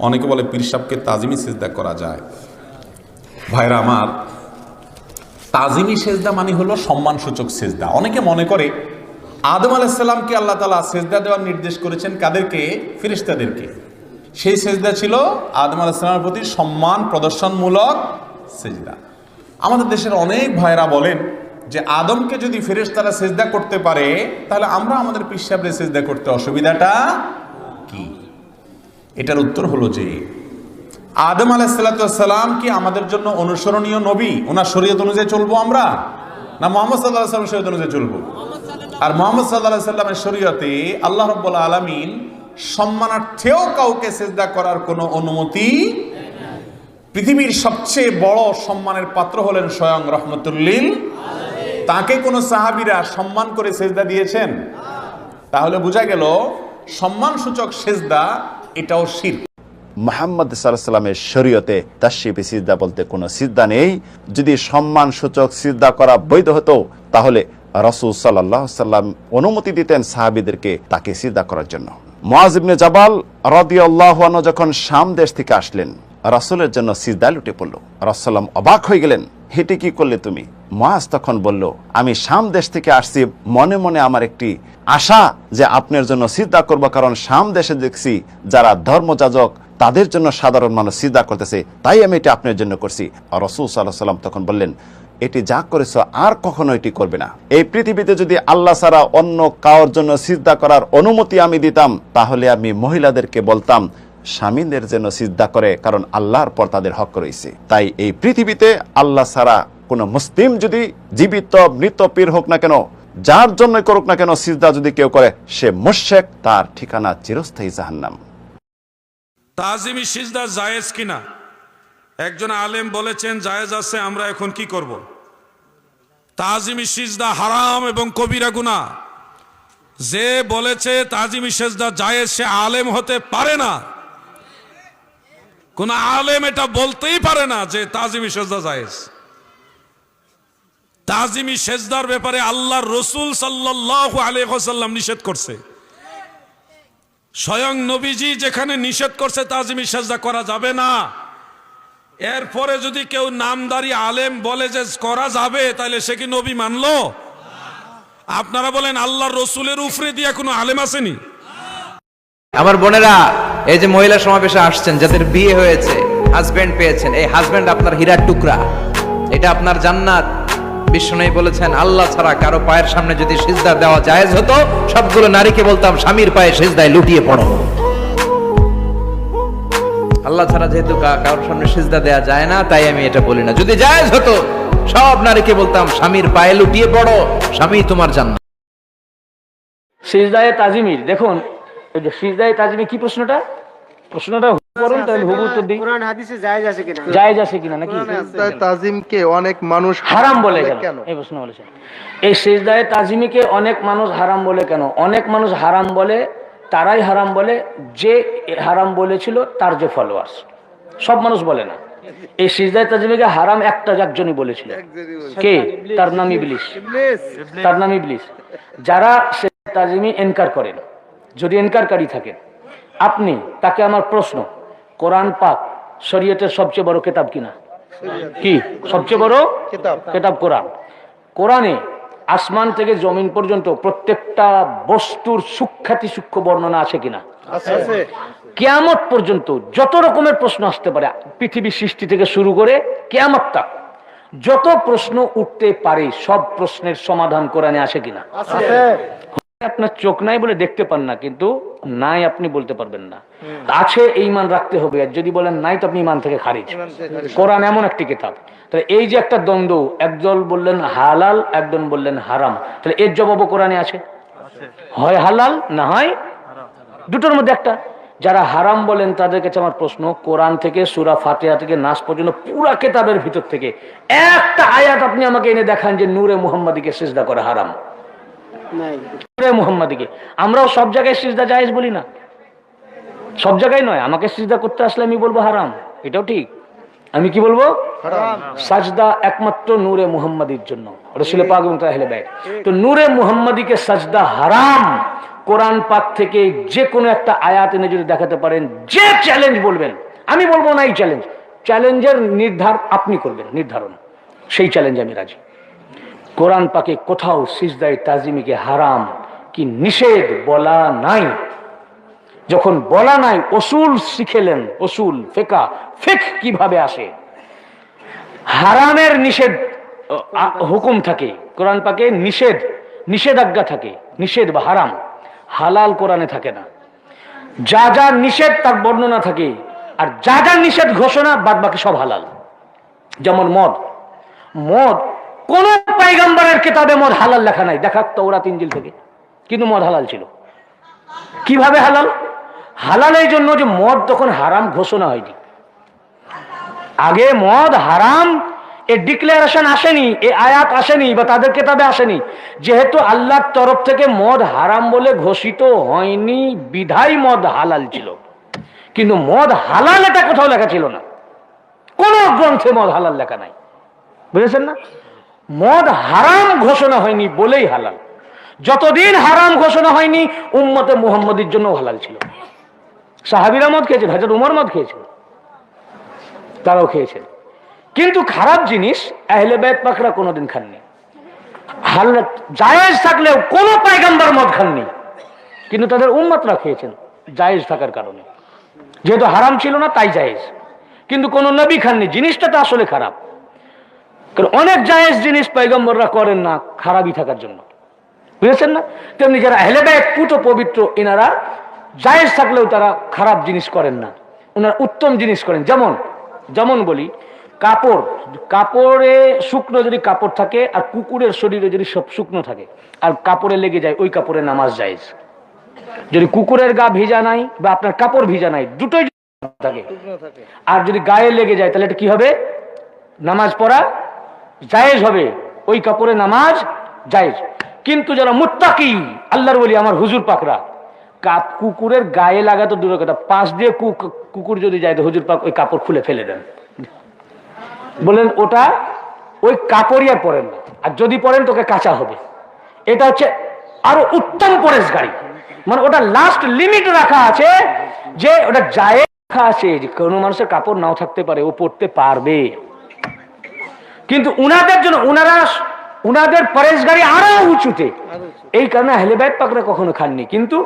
অনেকে বলে পীর সাহেবকে তাজিমি সেজদা করা যায়। ভাইরা আমার, তাজিমি সেজদা মানে হলো সম্মানসূচক সেজদা। অনেকে মনে করে আদম আলাইসাল্লামকে আল্লাহ তালা সেজদা দেওয়ার নির্দেশ করেছেন কাদেরকে? ফিরিস্তাদেরকে সেই সেজদা ছিল আদম আলাইসাল্লামের প্রতি সম্মান প্রদর্শনমূলক সেজদা। আমাদের দেশের অনেক ভাইরা বলেন যে আদমকে যদি ফেরেশতারা সেজদা করতে পারে, তাহলে আমরা আমাদের পিসাবরে সেজদা করতে অসুবিধাটা কি? এটার উত্তর হলো যে, আদম আলাহিসাল্লাম কি আমাদের জন্য অনুসরণীয় নবী? ওনার শরীয়ত অনুযায়ী চলবো আমরা? না মোহাম্মদ সাল্লাহ সাল্লাম শরীয়ত অনুযায়ী চলবো? আর মোহাম্মদ সাল্লাহ সাল্লামের শরীয়তে আল্লাহ রব্বুল্লা আলমিন সম্মানার্থেও কাউকে সেজদা করার কোনো অনুমতি পৃথিবীর সবচেয়ে বড় সম্মানের পাত্র হলেন স্বয়ং রহমতুল্লিল। তাকে কোনো সাহাবিরা সম্মান করে সেজদা দিয়েছেন? তাহলে বোঝা গেল সম্মানসূচক সেজদা এটাও শির। মোহাম্মদ সাল্লামের শরীয়তে তাশিফি সিজদা বলতে কোনো সিদ্ধা নেই। যদি সম্মান সূচক সিদ্ধা করা বৈধ হতো, তাহলে রসুল সাল্লাহ সাল্লাম অনুমতি দিতেন সাহাবিদেরকে তাকে সিদ্ধা করার জন্য। মোয়াজিবনে জাবাল রদিয়াল্লাহ যখন শাম দেশ থেকে আসলেন, রাসুলের জন্য সিজদা লুটে পড়ল। রাসাল্লাম অবাক হয়ে গেলেন, হেঁটে কি করলে তুমি? মহাজ তখন বলল, আমি শাম দেশ থেকে আসছি, মনে মনে আমার একটি আশা যে আপনার জন্য সিদ্ধা করব, কারণ শাম দেশে দেখছি যারা ধর্মযাজক, তাদের জন্য সাধারণ মানুষ সিদ্ধা করতেছে, তাই আমি এটা আপনার জন্য করছি। আর রসুল সাল্লাহ সাল্লাম তখন বললেন এটি যা করেছ আর কখনো এটি করবে না। এই পৃথিবীতে যদি আল্লাহ ছাড়া অন্য কারোর জন্য সিদ্ধা করার অনুমতি আমি দিতাম, তাহলে আমি মহিলাদেরকে বলতাম, স্বামীদের যেন সিদ্ধা করে, কারণ আল্লাহর পর তাদের হক রয়েছে। তাই এই পৃথিবীতে আল্লাহ ছাড়া কোন মুসলিম যদি জীবিত, মৃত, পীর হোক না কেন, যার জন্যই করুক না কেন সিজদা যদি কেউ করে, সে মুশেক তার ঠিকানা চিরস্থায়ী জাহান্নাম। তাজিমি সিজদা জায়েজ কিনা? একজন আলেম বলেছেন, জায়েজ আছে, আমরা এখন কি করব? তাজিমি সিজদা হারাম এবং কবিরা গুনা যে বলেছে, তাজিমি সেজদা জায়েজ, সে আলেম হতে পারে না। কোন আলেম এটা বলতেই পারে না যে, তাজিমি সেজদা জায়েজ। তাজিমি সেজদার ব্যাপারে আল্লাহর রসুল সাল্লাহ আলাইসাল্লাম নিষেধ করছে। স্বয়ং নবীজি যেখানে নিষেধ করছে, তাজিমি সেজদা করা যাবে না। এরপরে যদি কেউ নামদারি আলেম বলে যে করা যাবে, তাহলে সে কি নবী মানলো? আপনারা বলেন আল্লাহ রসুলের উফরে দিয়ে কোনো আলেম আসেনি? আমার বোনেরা, এই যে মহিলা সমাবেশে আসছেন, যাদের বিয়ে হয়েছে হাজবেন্ড পেয়েছেন, এই হাজবেন্ড আপনার হীরার টুকরা, এটা আপনার জান্নাত। বিশ্ব বিষ্ণু বলেছেন, আল্লাহ ছাড়া কারও পায়ের সামনে যদি সিজদা দেওয়া জায়েজ হতো, সবগুলো নারীকে বলতাম, স্বামীর পায়ে সিজদায় লুটিয়ে পড়ো। আল্লাহ ছাড়া যেহেতু কারোর সামনে সিজদা দেয়া যায় না তাই আমি এটা বলি না। যদি জায়েজ হতো সব নারীকে বলতাম স্বামীর পায়ে লুটিয়ে পড়ো স্বামী তোমার জান্নাত। সিজদায়ে তাজিমির দেখুন এই যে সিজদায়ে তাজিমি কি প্রশ্নটা? প্রশ্নটা করুন তাহলে হুবু উত্তর দিই। কোরআন হাদিসে জায়েজ আছে কিনা? জায়েজ আছে কিনা নাকি? তাই তাজিমকে অনেক মানুষ হারাম বলে কেন? এই প্রশ্ন বলেছেন। এই সিজদায়ে তাজিমিকে অনেক মানুষ হারাম বলে কেন? অনেক মানুষ হারাম বলে তারাই হারাম বলে যে হারাম বলেছিল তার যে ফলোয়ার্স সব মানুষ বলে না। এই সিজদায়ে তাজমিকে হারাম একটা একজনই বলেছিল। কে? তার নাম ইবলিশ তার নাম ইবলিশ যারা সে তাজিমি এনকার করেন যদি এনকারকারী থাকেন আপনি তাকে আমার প্রশ্ন কোরআন পাক শরীয়তের সবচেয়ে বড় কেতাব কিনা? কি? সবচেয়ে বড় কিতাব। কেতাব কোরআন। কোরআনে আসমান থেকে জমিন পর্যন্ত প্রত্যেকটা বস্তুর সুখ্যাতি সূক্ষ্ম বর্ণনা আছে কিনা? কেয়ামত পর্যন্ত যত রকমের প্রশ্ন আসতে পারে পৃথিবী সৃষ্টি থেকে শুরু করে কেয়ামত তাক যত প্রশ্ন উঠতে পারে সব প্রশ্নের সমাধান কোরআনে আসে কিনা? আপনার চোখ নাই বলে দেখতে পান না কিন্তু নাই আপনি বলতে পারবেন না। আছে এই মান রাখতে হবে আর যদি বলেন নাই তো আপনি ইমান থেকে খারিজ। কোরআন এমন একটি কিতাব তাহলে এই যে একটা দ্বন্দ্ব একদল বললেন হালাল একজন বললেন হারাম। তাহলে এর জবাবও কোরআনে আছে। হয় হালাল না হয় দুটোর মধ্যে একটা। যারা হারাম বলেন তাদের কাছে আমার প্রশ্ন কোরআন থেকে সুরা ফাতেহা থেকে নাস পর্যন্ত পুরা কেতাবের ভিতর থেকে একটা আয়াত আপনি আমাকে এনে দেখান যে নূরে মুহাম্মাদিকে সিজদা করে হারাম। নূরে মুহাম্মাদিকে। আমরাও সব জায়গায় সিজদা জায়েজ বলি না। সব জায়গায় নয়। আমাকে সিজদা করতে আসলে আমি বলব হারাম। এটাও ঠিক। আমি কি বলব? সাজদা একমাত্র নূরে মুহাম্মাদির জন্য। রসুল পাক এবং তাহলে ব্যয় তো নূরে মুহাম্মাদিকে সাজদা হারাম। কোরআন পাক থেকে যে কোনো একটা আয়াত এনে যদি দেখাতে পারেন যে চ্যালেঞ্জ বলবেন আমি বলব না এই চ্যালেঞ্জ চ্যালেঞ্জের নির্ধার আপনি করবেন নির্ধারণ। সেই চ্যালেঞ্জ আমি রাজি। কোরআন পাকে কোথাও সিজদায় তাজিমিকে হারাম কি নিষেধ বলা নাই। যখন বলা নাই অসুল শিখেলেন অসুল ফেকা ফেক কীভাবে আসে? হারামের নিষেধ হুকুম থাকে। কোরআন পাকে নিষেধ, নিষেধাজ্ঞা থাকে। নিষেধ বা হারাম, হালাল কোরআনে থাকে না। যা যা নিষেধ, তার বর্ণনা থাকে। আর যা যা নিষেধ ঘোষণা বাদ বাকি সব হালাল। যেমন মদ। মদ, কোন পাইগাম্বারের কেতাবে মদ হালাল লেখা নাই। দেখা তৌরাত ইঞ্জিল থেকে। কিন্তু মদ হালাল ছিল। কীভাবে হালাল? হালাল এই জন্য যে মদ তখন হারাম ঘোষণা হয়নি। আগে মদ হারাম, এ ডিক্লারেশন আসেনি, এ আয়াত আসেনি বা তাদের কেতাবে আসেনি। যেহেতু আল্লাহর তরফ থেকে মদ হারাম বলে ঘোষিত হয়নি, বিধাই মদ হালাল ছিল। কিন্তু মদ হালাল এটা কোথাও লেখা ছিল না। কোন গ্রন্থে মদ হালাল লেখা নাই। বুঝেছেন না? মদ হারাম ঘোষণা হয়নি বলেই হালাল। যতদিন হারাম ঘোষণা হয়নি, উম্মতে মুহাম্মদের জন্য হালাল ছিল। সাহাবিরা মদ খেয়েছেন হাজার উমর মদ খেয়েছেন তারাও খেয়েছেন। কিন্তু খারাপ জিনিস, আহলে বেদ পাকরা কোনোদিন খাননি। হাল জায়েজ থাকলেও কোনো পায়গাম্বার মদ খাননি। কিন্তু তাদের উম্মতরা খেয়েছেন জায়েজ থাকার কারণে। যেহেতু হারাম ছিল না, তাই জায়েজ। কিন্তু কোনো নবী খাননি, জিনিসটা তো আসলে খারাপ। কারণ অনেক জায়েজ জিনিস পয়গম্বররা করেন না, খারাপই থাকার জন্য। বুঝেছেন না? তেমনি যারা আহলে বেদ পুত পবিত্র, এনারা জায়েজ থাকলেও তারা খারাপ জিনিস করেন না। ওনারা উত্তম জিনিস করেন। যেমন যেমন বলি কাপড় কাপড়ে শুকনো যদি কাপড় থাকে আর কুকুরের শরীরে যদি সব শুকনো থাকে আর কাপড়ে লেগে যায় ওই কাপড়ে নামাজ জায়েজ। যদি কুকুরের গা ভিজা নাই বা আপনার কাপড় ভিজা নাই দুটোই থাকে আর যদি গায়ে লেগে যায় তাহলে এটা কি হবে? নামাজ পড়া জায়েজ হবে। ওই কাপড়ে নামাজ জায়েজ। কিন্তু যারা মুত্তাকি আল্লাহর বলি আমার হুজুর পাকরা কাপ কুকুরের গায়ে লাগা তো দূরের কথা পাশ দিয়ে কুকুর যদি যায় তো হুজুর পাক ওই কাপড় খুলে ফেলে দেন। বলেন, ওটা ওই কাপড়ই আর পরেন না। আর যদি পরেন তোকে কাঁচা হবে। এটা হচ্ছে আরও উত্তম পরেশ গাড়ি। মানে ওটা লাস্ট লিমিট রাখা আছে যে ওটা যায় রাখা আছে যে কোনো মানুষের কাপড় নাও থাকতে পারে, ও পড়তে পারবে। কিন্তু উনাদের জন্য, উনারা, উনাদের পরেশ গাড়ি আরও উঁচুতে। এই কারণে হেলেবাইত পাকরা কখনো খাননি। কিন্তু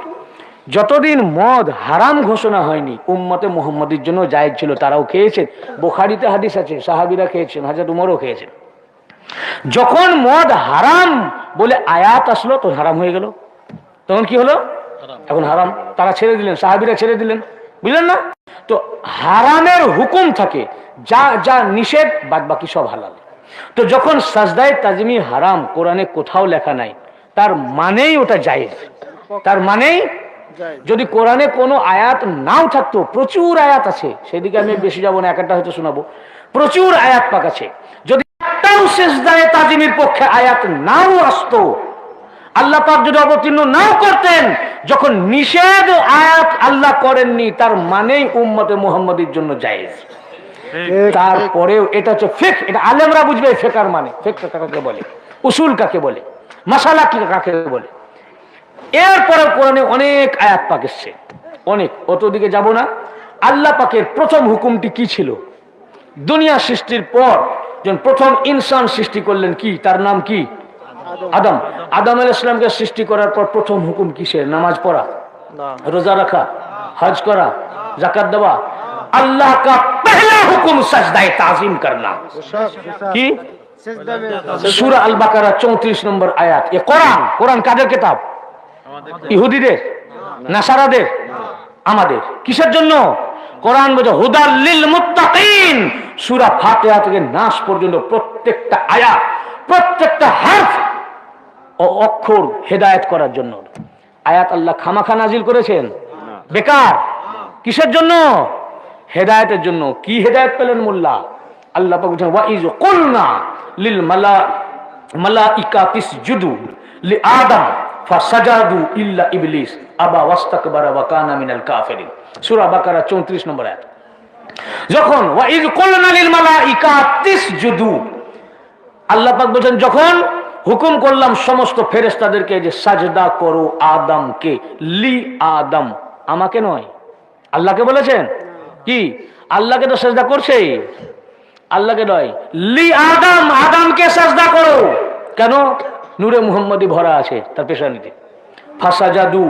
যতদিন মদ হারাম ঘোষণা হয়নি উম্মতে মোহাম্মদের জন্য জায়েজ ছিল তারাও খেয়েছেন। বোখারিতে হাদিস আছে সাহাবিরা খেয়েছেন হাজার উমরও খেয়েছেন। যখন মদ হারাম বলে আয়াত আসলো তো হারাম হয়ে গেল। তখন কি হলো? এখন হারাম। তারা ছেড়ে দিলেন সাহাবিরা ছেড়ে দিলেন। বুঝলেন না? তো হারামের হুকুম থাকে যা যা নিষেধ বাদ বাকি সব হালাল। তো যখন সাজদায় তাজমি হারাম কোরআনে কোথাও লেখা নাই তার মানেই ওটা জায়েজ। তার মানেই যদি কোরআনে কোনো আয়াত নাও থাকতো প্রচুর আয়াত আছে সেদিকে আমি বেশি যাব না এক একটা হয়তো শোনাবো। প্রচুর আয়াত পাক আছে। যদি একটাও সেজদায় তাজিমের পক্ষে আয়াত নাও আসতো আল্লাহ পাক যদি অবতীর্ণ নাও করতেন যখন নিষেধ আয়াত আল্লাহ করেননি তার মানেই উম্মতে মুহাম্মদের জন্য জায়েজ। তারপরেও এটা হচ্ছে ফেক এটা আলেমরা বুঝবে ফেকার মানে। ফেক কাকে বলে? উসুল কাকে বলে? মাসালা কি কাকে বলে? এরপরে কোরআনে অনেক আয়াত পাক এসছে। অনেক। অত দিকে যাব না। আল্লাহ পাকের প্রথম হুকুমটি কি ছিল? দুনিয়া সৃষ্টির পর যখন প্রথম ইনসান সৃষ্টি করলেন কি? তার নাম কি? আদম। আদম আল ইসলামকে সৃষ্টি করার পর প্রথম হুকুম কিসের? নামাজ পড়া রোজা রাখা হজ করা জাকাত দেওয়া। আল্লাহ কা পহলা হুকুম সজদায় তাজিম করনা। কি? সুরা আল বাকারা চৌত্রিশ নম্বর আয়াত। এ কোরআন কোরআন কাদের কিতাব? ইহুদিদের নাসারাদের আমাদের। কিসের জন্য? কোরআন বোঝা হুদাল লিল মুত্তাকিন। সূরা ফাতিহা থেকে নাস পর্যন্ত প্রত্যেকটা আয়াত প্রত্যেকটা হারফ ও অক্ষর হেদায়েত করার জন্য। আয়াত আল্লাহ খামাখা নাজিল করেছেন। বেকার। কিসের জন্য? হেদায়েতের জন্য। কি হেদায়েত পেলেন মোল্লা? আল্লাহ পাক বলছেন ওয়াইজ কুলনা লিল মালা মালাইকা তিসজুদু লি আদম। ফাসাজাদু ইল্লা ইবলিস, আবা ওয়াস্তাকবারা ওয়া কানা মিনাল কাফিরিন। সূরা বাকারা 34 নম্বর আয়াত। যখন ওয়াইজ কুলনা লিল মালাইকা তিসজুদু আল্লাহ পাক বলছেন, যখন হুকুম করলাম সমস্ত ফেরেস্তাদেরকে যে সাজদা করো আদমকে, লি আদম আমাকে নয়। আল্লাহকে বলেছেন? কি? আল্লাহকে তো সাজদা করছে। আল্লাহকে নয়। লি আদম, আদমকে সাজদা করো কেন? নূরে মুহাম্মদি ভরা আছে তার পেশানিতে। ফাঁসা জাদু।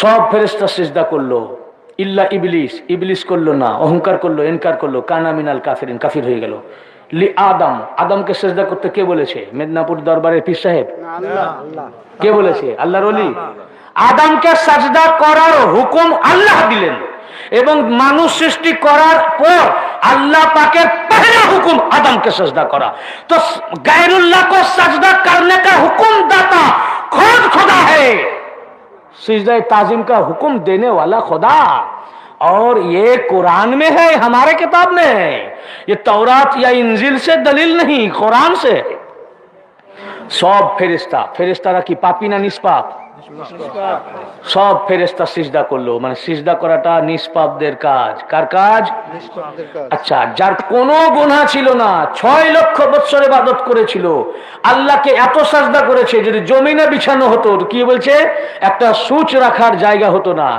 সব ফেরেস্তা সেজদা করল। ইল্লা ইবলিস ইবলিস করল না অহংকার করল এনকার করল কানা মিনাল কাফিরিন কাফির হয়ে গেল। লি আদম আদমকে সেজদা করতে কে বলেছে? মেদিনীপুর দরবারের পীর সাহেব। কে বলেছে? আল্লাহর অলি আদমকে সাজদা করার হুকুম আল্লাহ দিলেন। এবং মানুষ সৃষ্টি করার পর আল্লাহ পাকের पहला हुक्म आदम के सजदा करा। तो गैरुल्ला को सजदा करने का हुक्म दाता खुद खुदा है। सजदा ताजिम का हुक्म देने वाला खुदा। और ये कुरान में है, हमारे किताब में है। ये तौरात या इंजिल से दलील नहीं, कुरान से सब फेरिस्ता फेरिस्तारा की पापी ना निष्पाप। সব ফেরেস্তা সিজদা করল। মানে সিজদা করাটা নিষ্পাপদের কাজ। কার কাজ? আচ্ছা যার কোনো গুণা ছিল না ছয় লক্ষ বৎসর ইবাদত করেছিল। আল্লাহকে এত সাজদা করেছে যদি জমিনে বিছানো হতো কি বলছে? একটা সুচ রাখার জায়গা হতো না।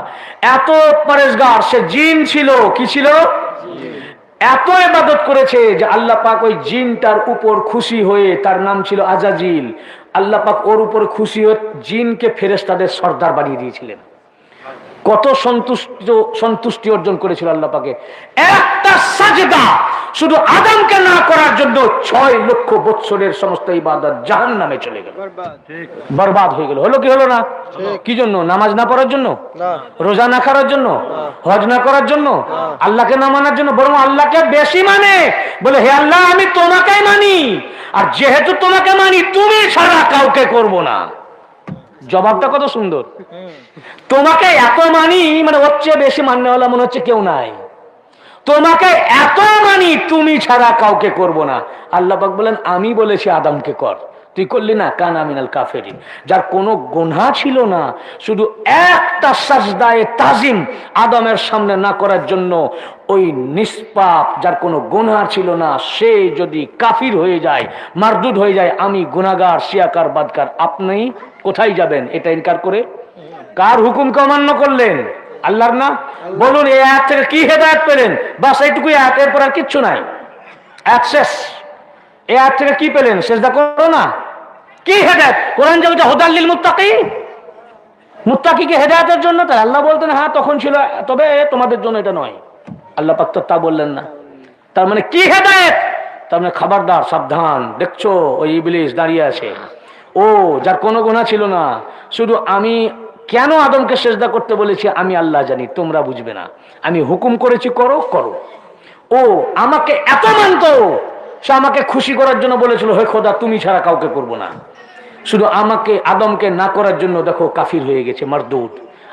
এত পরেশগার সে জিন ছিল। কি ছিল? এত ইবাদত করেছে যে আল্লাহ পাক ওই জিনটার উপর খুশি হয়ে তার নাম ছিল আজাজিল। আল্লাহ পাক ওর উপর খুশি হয়ে জিনকে ফেরেস্তাদের সর্দার বানিয়ে দিয়েছিলেন। কত সন্তুষ্ট সন্তুষ্টি অর্জন করেছিল আল্লাহ পাকে। একটা সাজদা শুধু আদমকে না করার জন্য ছয় লক্ষ বৎসরের সমস্ত ইবাদত জাহান নামে চলে গেল। বরবাদ। হয়ে গেল। হলো কি হলো না? কি জন্য? নামাজ না পড়ার জন্য? রোজা না করার জন্য? হজ না করার জন্য? আল্লাহকে না মানার জন্য? বরং আল্লাহকে বেশি মানে। বলে হে আল্লাহ আমি তোমাকেই মানি। আর যেহেতু তোমাকে মানি তুমি ছাড়া কাউকে করব না। জবাবটা কত সুন্দর। তোমাকে এত মানি মানে ওর চেয়ে বেশি মান্যওয়ালা মনে হচ্ছে কেউ নাই। তোমাকে এত মানি, তুমি ছাড়া কাউকে করব না। আল্লাহ বলেন, আমি বলেছি আদমকে কর। তুই করলি না, কান আমিনাল কাফেরি যার কোনো গোনা ছিল না, শুধু একটা সাজদায়ে তাজিম আদমের সামনে না করার জন্য ওই নিষ্পাপ যার কোনো গোনা ছিল না, সে যদি কাফির হয়ে যায়, মারদুদ হয়ে যায়, আমি গুনাগার শিয়াকার, বাদকার, আপনি কোথায় যাবেন? এটা ইনকার করে। কার হুকুমকে অমান্য করলেন? আল্লাহর না? বলুন, এই আয়াত থেকে কি হেদায়ত পেলেন? বাস এইটুকুই আয়াত, এরপর আর কিচ্ছু নাই। অ্যাক্সেস এই আয়াত থেকে কি পেলেন? সেজদা করো না। কি হেদায়ত? কোরআন যে হোদাল্লিল মুত্তাকি মুত্তাকিকে হেদায়তের জন্য তাই আল্লাহ বলতেন হ্যাঁ তখন ছিল, তবে তোমাদের জন্য এটা নয়। আল্লাহ পাক তো তা বললেন না। তার মানে কি হেদায়ত? তার মানে খাবারদার, সাবধান। দেখছ, ওই ইবলিশ দাঁড়িয়ে আছে। ও, যার কোনো গুণা ছিল না। শুধু আমি কেন আদমকে সেজদা করতে বলেছি, আমি আল্লাহ জানি, তোমরা বুঝবে না। আমি হুকুম করেছি, করো করো। ও, আমাকে এত মানতো, সে আমাকে খুশি করার জন্য বলেছিল, হে খোদা, তুমি ছাড়া কাউকে করব না। শুধু আমাকে, আদমকে না করার জন্য দেখো, কাফির হয়ে গেছে, মারদুদ।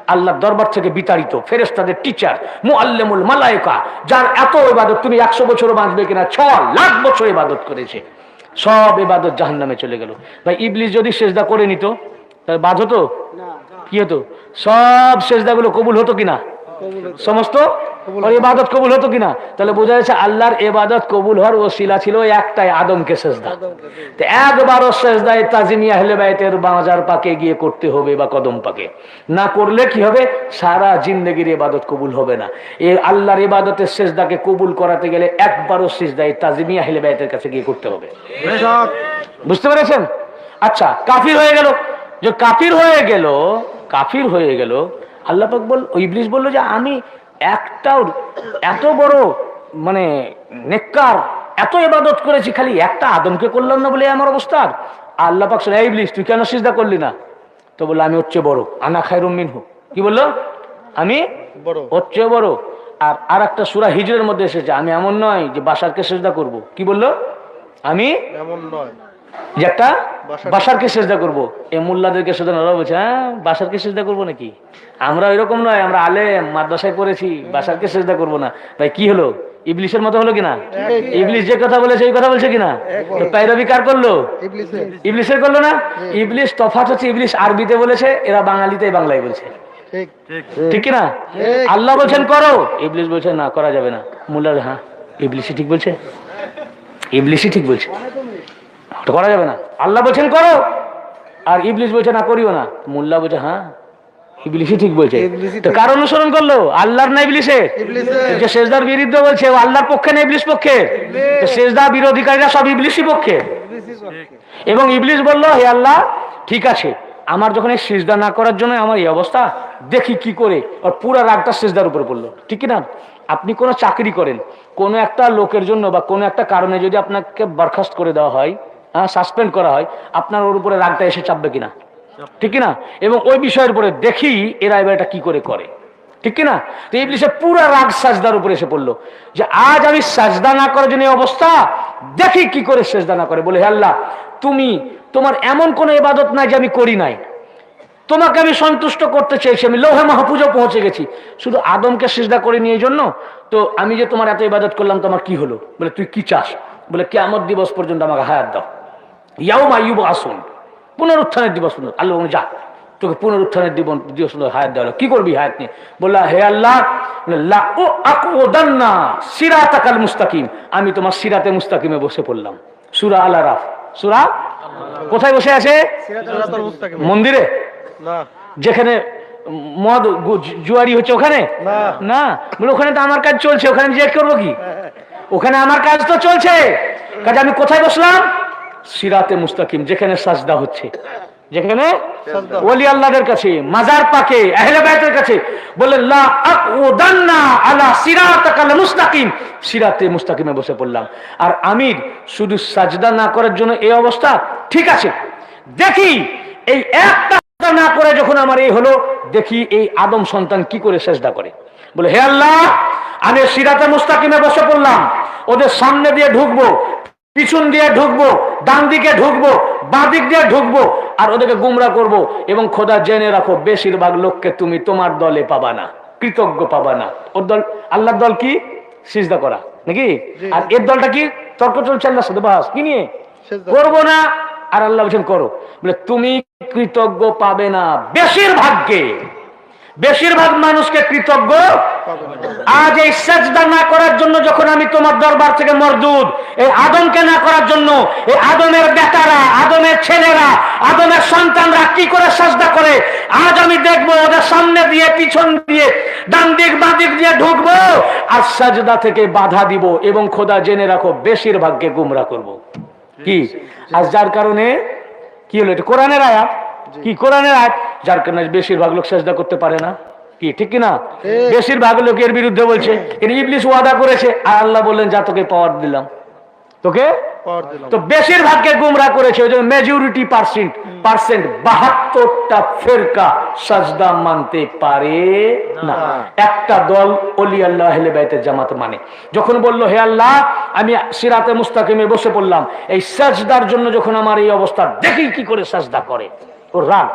আল্লাহ দরবার থেকে বিতাড়িত ফেরেস্তাদের টিচার মুআল্লিমুল মালায়েকা, যার এত ইবাদত, তুমি একশো বছর বাঁচবে কিনা, ছ লাখ বছর ইবাদত করেছে। সব এবাদত জাহান নামে চলে গেল। ভাই ইবলিস যদি সেজদা করে নিত তাহলে বাদ হতো? কি হতো? সব সেজদাগুলো কবুল হতো কিনা? সমস্ত ওর ইবাদত কবুল হতো কিনা? তাহলে বোঝা যাচ্ছে আল্লাহর ইবাদত কবুল হওয়ার ওসিলা ছিল একটাই আদমকে সেজদা। তো একবারও সেজদায় তাজিমিয়া হেলে বাইতের বাজার পাকে গিয়ে করতে হবে বা কদম পাকে। না করলে কি হবে? সারা জিন্দগির ইবাদত কবুল হবে না। এই আল্লাহর ইবাদতের সেজদাকে কবুল করাতে গেলে একবারও সেজদায় তাজিমিয়া হেলে বাইতের কাছে গিয়ে করতে হবে। বুঝতে পেরেছেন? আচ্ছা কাফির হয়ে গেল। যে কাফির হয়ে গেল কাফির হয়ে গেল আল্লাহ পাক বল ওই ইবলিস বলল যে আমি একটাও এত বড় মানে নেককার এত ইবাদত করেছি খালি একটা আদমকে করলাম না বলে আমার অবস্থা। আল্লাহ পাক এই ইবলিস তুই কেন সিজদা করলি না? তো বলল আমি হচ্ছে বড় আনা খায়রুম মিনহু। কি বলল? আমি বড়। হচ্ছে বড়। আর আর একটা সুরা হিজরের মধ্যে এসেছে আমি এমন নয় যে বাসারকে সেজদা করব। কি বলল? আমি এমন নয়। যে একটা বাসারকে সেজদা করব। এই মোল্লাদেরকে সেজদা ওরা বলছে হ্যাঁ? বাসারকে সেজদা করব নাকি? আমরা এরকম নয় আমরা আলেম মাদ্রাসায় পড়েছি বাসারকে সেজদা করব না। ভাই কি হলো? ইবলিশের মতো হলো কিনা ইবলিশ যে কথা বলেছে এই কথা বলছে কিনা তো পাইরবি কার করল? ইবলিশের। করল না? ইবলিশ তফাত হচ্ছে ইবলিশ আরবিতে বলেছে এরা বাঙালিতে বাংলায় বলছে। ঠিক। ঠিক। কিনা আল্লাহ বলছেন করো। ইবলিশ বলছে না করা যাবে না। মুল্লা হ্যাঁ ইবলিশই ঠিক বলছে। ইবলিশই ঠিক বলছে। ওটা করা যাবে না। আল্লাহ বলছেন করো আর ইবলিস বলছে না করিও না। মোল্লা বলছে হ্যাঁ ইবলিসই ঠিক বলছে। তো কার অনুসরণ করল? আল্লাহর না ইবলিসের। যে শেষদার বিরুদ্ধে বলছে ও আল্লাহর পক্ষে না ইবলিস পক্ষে? তো শেষদা বিরোধীকারীরা সব ইবলিসই পক্ষে। এবং ইবলিস বলল হে আল্লাহ ঠিক আছে আমার যখন এই সিজদা না করার জন্য আমার এই অবস্থা দেখি কি করে। আর পুরো রাগটা সিজদার উপরে পড়ল। ঠিক না? আপনি কোনো চাকরি করেন কোনো একটা লোকের জন্য বা কোনো একটা কারণে যদি আপনাকে বরখাস্ত করে দেওয়া হ্যাঁ সাসপেন্ড করা হয়। আপনার ওর উপরে রাগটা এসে চাপবে কিনা? ঠিক কি না এবং ওই বিষয়ের উপরে দেখি এরা এবার এটা কি করে করে। ঠিক কি না তো ইবলিসে পুরো রাগ সাজদার উপরে এসে পড়ল। যে আজ আমি সাজদা না করার জন্য এই অবস্থা, দেখি কি করে সেজদা না করে। বলে আল্লাহ, তুমি, তোমার এমন কোনো ইবাদত নাই যে আমি করি নাই। তোমাকে আমি সন্তুষ্ট করতে চেয়েছি, আমি লোহে মাহফুজও পৌঁছে গেছি। শুধু আদমকে সিজদা করে নিয়ে জন্য? তো আমি যে তোমার এত ইবাদত করলাম, তোমার কি হলো? বলে, তুই কি চাস? বলে কেমন দিবস পর্যন্ত আমাকে হায়াত দাও। ইয়াও মাইব আসুন পুনরুত্থানের দিবস আল্লাহ যা তোকে পুনরুত্থানের দিবস দিবস হায়াত দেওয়া হলো। কি করবি হায়াত নিয়ে? বললা হে আল্লাহ ও আকোদান্না মুস্তাকিম। আমি তোমার সিরাতে মুস্তাকিমে বসে পড়লাম। সুরা আল আরাফ সুরা? কোথায় বসে আছে? মন্দিরে? যেখানে মদ জুয়ারি হচ্ছে ওখানে? না। না। বলে ওখানে তো আমার কাজ চলছে ওখানে যে করব কি? ওখানে আমার কাজ তো চলছে। কাজে আমি কোথায় বসলাম? সিরাতে মুস্তাকিম যেখানে সাজদা হচ্ছে। যেখানে ওলি আল্লাহদের কাছে মাজার পাকে আহলে বাইতের কাছে বলে লা আকউদান্না আলা সিরাতাকাল মুস্তাকিম সিরাতে মুস্তাকিমে বসে পড়লাম। আর আমির শুধু সাজদা না করার জন্য এই অবস্থা ঠিক আছে। দেখি এই একটা সাজদা না করে যখন আমার এই হলো দেখি এই আদম সন্তান কি করে সেজদা করে। বলে হে আল্লাহ আমি সিরাতে মুস্তাকিমে বসে পড়লাম। ওদের সামনে দিয়ে ঢুকবো পিছন দিয়ে ঢুকবো ডান দিকে ঢুকবো বাঁ দিক দিয়ে ঢুকবো আর ওদেরকে গুমরা করব এবং খোদা জেনে রাখো বেশিরভাগ লোককে তুমি তোমার দলে পাবা না কৃতজ্ঞ পাবা না। ওর দল আল্লাহর দল কি? সিজদা করা নাকি? আর এর দলটা কি? তর্ক চলছে আল্লাহর সাথে বাস কি নিয়ে? করব না আর আল্লাহ বলছেন করো। বলে তুমি কৃতজ্ঞ পাবে না বেশিরভাগকে। বেশিরভাগ মানুষকে কৃতজ্ঞ। আজ এই সেজদা না করার জন্য যখন আমি তোমার দরবার থেকে মরদুদ, এই আদমকে না করার জন্য, এই আদমের বেটারা, আদমের ছেলেরা, আদমের সন্তানরা কি করে সেজদা করে? আজ আমি দেখব ওদের সামনে দিয়ে, পিছন দিয়ে, ডান দিক, বাঁ দিক দিয়ে ঢুকবো আর সাজদা থেকে বাধা দিব এবং খোদা জেনে রাখো, বেশিরভাগকে গুমরা করব। কি? আজ যার কারণে কি হলো? এটা কোরআনের আয়াত? কি কোরআনের আয়াত? যার কারণে বেশিরভাগ লোক সেজদা করতে পারে না। কি ঠিক কি না বেশিরভাগ লোক এর বিরুদ্ধে বলছে ইবলিশ ওয়াদা করেছে। আর আল্লাহ বললেন যা তোকে পাওয়ার দিলাম। তোকে? তো বেশিরভাগকে গুমরা করেছে ওই জন্য মেজরিটি পার্সেন্ট পার্সেন্ট বাহাত্তরটা ফেরকা সাজদা মানতে পারে না। একটা দল অলি আল্লাহ হেলে বাইতের জামাত মানে। যখন বলল হে আল্লাহ আমি সিরাতে মুস্তাকিমে বসে পড়লাম। এই সাজদার জন্য যখন আমার এই অবস্থা দেখি কি করে সাজদা করে। ও রাগ।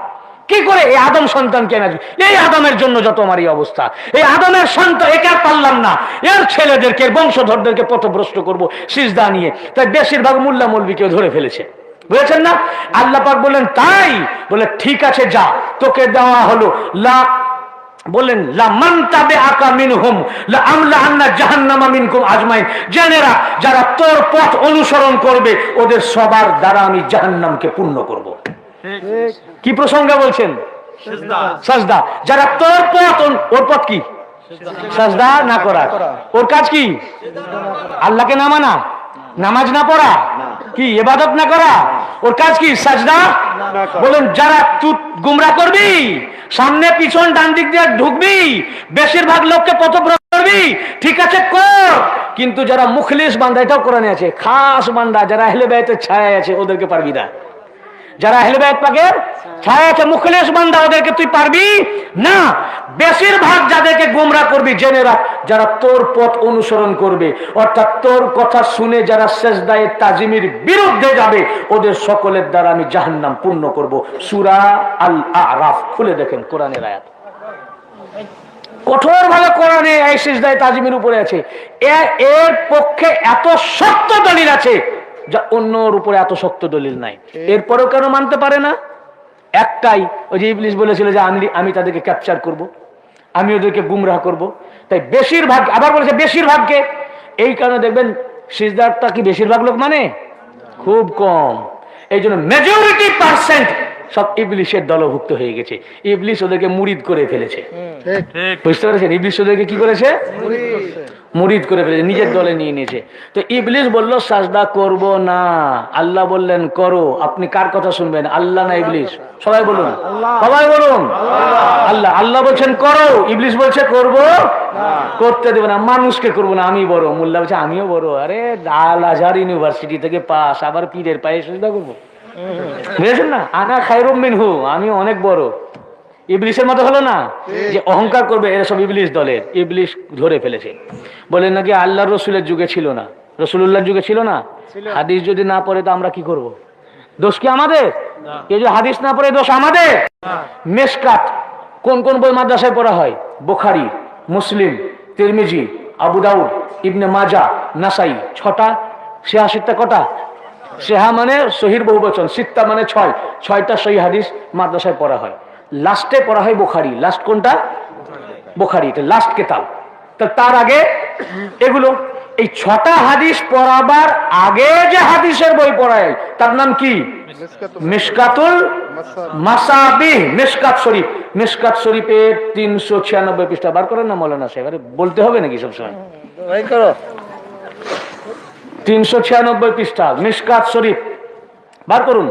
কি করে এই আদম সন্তানকে আমি এই আদমের জন্য যত আমার এই অবস্থা। এই আদমের সন্তান, একে পারলাম না। এর ছেলেদেরকে বংশধরদেরকে পথভ্রষ্ট করব, সিজদা নিয়ে। তাই বেশিরভাগ মোল্লা মৌলবীকেও ধরে ফেলেছে। বুঝেছেন না? আল্লাহ পাক বললেন, তাই? বলে, ঠিক আছে, যা। তোকে দেওয়া হলো। লা আজমাইন। জেনেরা যারা তোর পথ অনুসরণ করবে, ওদের সবার দ্বারা আমি জাহান্নামকে পূর্ণ করব। কি প্রসঙ্গে বলছেন? সাজদা। যারা তোর পথ ওর- পথ কি? সাজদা। না করা? ওর কাজ কি? আল্লাহকে না মানা? নামাজ না পড়া? কি এবাদত না করা? ওর কাজ কি? সাজদা? বলুন যারা তুই গুমরা করবি সামনে পিছন ডান দিক দিয়ে ঢুকবি বেশিরভাগ লোককে পথভ্রষ্ট করবি ঠিক আছে কর। কিন্তু যারা মুখলিস বান্দা এটাও কোরআনে আছে খাস বান্দা যারা হেলে বাইতের ছায়া আছে ওদেরকে পারবি না। যারা আহলে বাইত পাকের ছায়া আছে মুখলেশ বান্দা, ওদেরকে তুই পারবি? না। বেশিরভাগ যাদেরকে গোমরা করবি, জেনে রাখ, যারা তোর পথ অনুসরণ করবে, অর্থাৎ তোর কথা শুনে যারা শেষদায় তাজিমির বিরুদ্ধে যাবে, ওদের সকলের দ্বারা আমি জাহান্নাম পূর্ণ করব। সুরা আল আরাফ খুলে দেখেন কোরআনের আয়াত। কঠোর ভাবে কোরআনে এই সিজদায় তাজিমের উপরে আছে। এর পক্ষে এত শক্ত দলিল আছে যা অন্যর উপরে এত শক্ত দলিল নাই। এরপরেও কেন মানতে পারে না? একটাই ওই যে ইবলিশ বলেছিল যে আমি আমি তাদেরকে ক্যাপচার করব। আমি ওদেরকে গুমরাহ করব। তাই বেশিরভাগ আবার বলেছে বেশিরভাগকে। এই কারণে দেখবেন সিজদারটা কি বেশিরভাগ লোক মানে? খুব কম। এই জন্য মেজরিটি পার্সেন্ট সব ইবলিশের দলভুক্ত হয়ে গেছে। ইবলিশ ওদেরকে মুরিদ করে ফেলেছে। বুঝতে পেরেছেন? ইবলিশ ওদেরকে কি করেছে? মুরিদ করে ফেলেছে নিজের দলে নিয়ে নিয়েছে। তো ইবলিশ বলল সাজদা করব না। আল্লাহ বললেন করো। আপনি কার কথা শুনবেন? আল্লাহ না ইবলিশ? সবাই বলুন। সবাই বলুন। আল্লাহ আল্লাহ বলছেন করো। ইবলিশ বলছে করব। করতে দেবে না। মানুষকে করব না আমি বড়। মোল্লা বলছে আমিও বড়। আরে আল আজহার ইউনিভার্সিটি থেকে পাস। আবার পীরের পায়ে সুবিধা করব। বুঝেছেন না? আনা খাইরুম মিনহু আমি অনেক বড়। ইবলিশের মতো হলো না? যে অহংকার করবে এরা সব ইবলিশ দলের। ইবলিশ ধরে ফেলেছে। বলেন নাকি আল্লাহ রসুলের যুগে ছিল না। রসুল্লাহর যুগে ছিল না? হাদিস যদি না পড়ে তো আমরা কি করব? দোষ কি আমাদের? কেউ যদি হাদিস না পড়ে দোষ আমাদের? মেসকাত কোন কোন বই মাদ্রাসায় পড়া হয়? বোখারি মুসলিম তিরমিজি আবু দাউদ ইবনে মাজা নাসাই। ছটা? ছিয়াশিটা কটা? সেহা মানে সহির বহু বচন সিত্তা মানে ছয়। ছয়টা সহি হাদিস মাদ্রাসায় পড়া হয়। লাস্টে পড়া হয় বোখারি। লাস্ট কোনটা? বোখারি। এটা লাস্ট কেতাব। তা তার আগে এগুলো এই ছটা হাদিস পড়াবার আগে যে হাদিসের বই পড়ায় তার নাম কি? মিসকাতুল মাসাবিহ। মিসকাত শরীফ। মিসকাত শরীফের তিনশো ছিয়ানব্বই পৃষ্ঠা। বার করেন না মৌলানা সাহেব? আরে বলতে হবে নাকি সবসময়? তিনশো ছিয়ানব্বই পৃষ্ঠা মিসকাত শরীফ। বার করুন।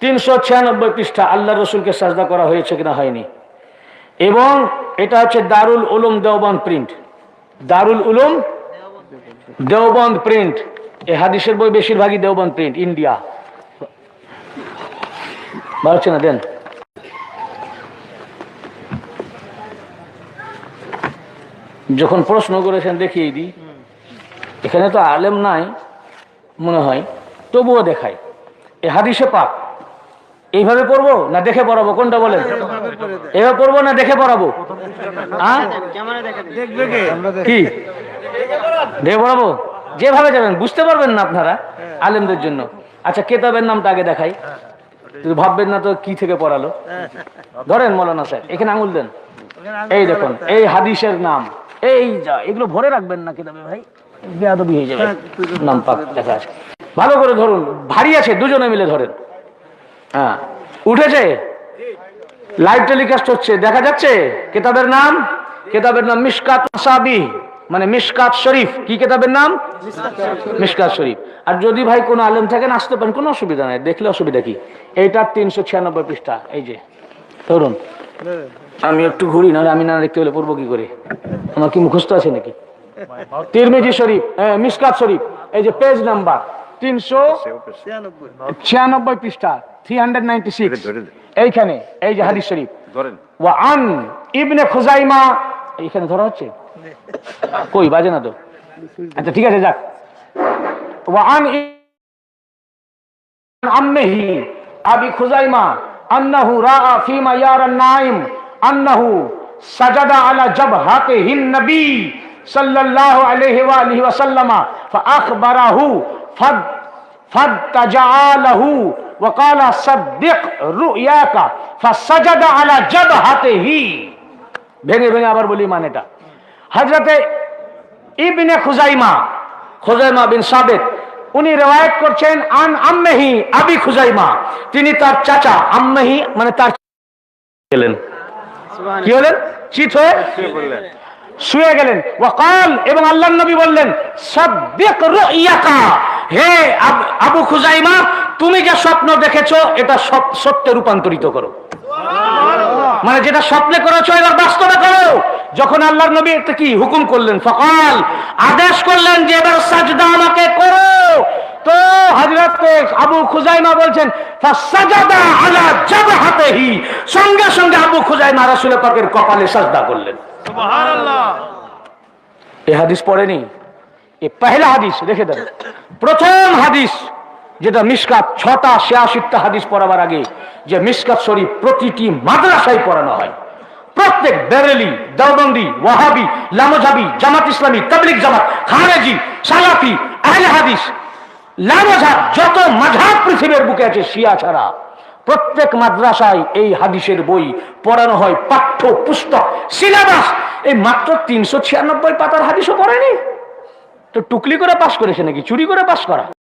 তিনশো ছিয়ানব্বই পৃষ্ঠা আল্লাহ রসুলকে সাজদা করা হয়েছে কিনা হয়নি। এবং এটা হচ্ছে দারুল উলুম দেওবন্দ প্রিন্ট। দারুল উলুম দেওবন্দ প্রিন্ট। এ হাদিসের বই বেশিরভাগই দেওবন্দ প্রিন্ট, ইন্ডিয়া। বাড়ছে না, দেন। যখন প্রশ্ন করেছেন, দেখিয়ে দিই। এখানে তো আলেম নাই মনে হয়। তবুও দেখায়। এ হাদিসে পাক। এইভাবে পড়ব না দেখে পড়াবো? কোনটা বলেন? এভাবে পড়ব না দেখে পড়াবো? কি? দেখে পড়াবো? যেভাবে যাবেন বুঝতে পারবেন না আপনারা আলেমদের জন্য। আচ্ছা কেতাবের নামটা আগে দেখাই। ভাববেন না তো কি থেকে পড়ালো? ধরেন মৌলানা স্যার এখানে আঙুল দেন। এই দেখুন এই হাদিসের নাম। এই যা এগুলো ভরে রাখবেন না কেতাবে ভাই। বেয়াদবি হয়ে যাবে। নাম পাক দেখা আছে ভালো করে ধরুন ভারী আছে দুজনে মিলে ধরেন। হ্যাঁ উঠেছে। লাইভ টেলিকাস্ট হচ্ছে দেখা যাচ্ছে? কেতাবের নাম? কেতাবের নাম মিসকাত মাসাবি মানে মিসকাত শরীফ। কি কেতাবের নাম? মিসকাত শরীফ। আর যদি ভাই কোনো আলেম থাকেন আসতে পারেন কোনো অসুবিধা নাই। দেখলে অসুবিধা কি? এইটার তিনশো ছিয়ানব্বই পৃষ্ঠা এই যে। ধরুন। আমি একটু ঘুরি নাহলে আমি না দেখতে হলে পড়ব কি করে? আমার কি মুখস্থ আছে নাকি? তিরমিজি শরীফ মিসকাত শরীফ এই যে পেজ নাম্বার তিনশো ছিয়ানব্বই পৃষ্ঠা থ্রি হান্ড্রেড নাইনটি সিক্স এইখানে এই যে হাদিস শরীফ। ওয়ান ইবনে খুজাইমা এইখানে ধরা হচ্ছে? কই বাজে না তো? আচ্ছা ঠিক আছে যাক। ওয়ান আম্মেহি আবি খুজাইমা আন্নাহু রাআ ফিমা ইয়ারান নাইম আন্নাহু সাজাদা আলা জাবহাতিহিন নবী। النبي صلى الله عليه وآله وسلم فأخبره فد فاتجع له وقال صدق رؤياك فسجد على جبهته ভেঙে ভেঙে আবার বলি মানেটা হজরতে ইবনে খুজাইমা খুজাইমা বিন সাবেদ উনি রেওয়ায়ত করছেন আন আম্মেহি আবি খুজাইমা তিনি তার চাচা আম্মেহি মানে তার গেলেন কি হলেন চিত হয়ে শুয়ে গেলেন। ওয়াকাল এবং আল্লাহ নবী বললেন সাদ্দিক রুইয়াকা। হে আবু খুজাইমা তুমি যে স্বপ্ন দেখেছ এটা সত্যে রূপান্তরিত করো। মানে যেটা স্বপ্নে করেছ এবার বাস্তবে করো। যখন আল্লাহর নবী একটা কি হুকুম করলেন? ফকাল আদেশ করলেন যে এবার সাজদা আমাকে করো। তো হযরত আবু খুজাইমা বলছেন ফাসাজাদা আলা জাবহাতিহি। সঙ্গে সঙ্গে আবু খুজাইমা রাসূল পাকের কপালে সাজদা করলেন। এই হাদিস পড়েনি? এ পহেলা হাদিস, রেখে দেন। প্রথম হাদিস, যেটা মিসকাত ছটা ছিয়াশিটা হাদিস পড়াবার আগে, যে মিসকাত শরীফ প্রতিটি মাদ্রাসায় পড়ানো হয়। প্রত্যেক বেরেলি, দেওবন্দি, ওয়াহাবি, লামজাবি, জামাত ইসলামী তাবলিক জামাত খারেজি সালাফি, আহলে হাদিস লামজাব যত মাঝহাব পৃথিবীর বুকে আছে, শিয়া ছাড়া। প্রত্যেক মাদ্রাসায় এই হাদিসের বই পড়ানো হয়, পাঠ্য, পুস্তক, সিলেবাস। এই মাত্র তিনশো ছিয়ানব্বই পাতার হাদিসও পড়েনি? তো টুকলি করে পাশ করেছে নাকি? চুরি করে পাশ করা?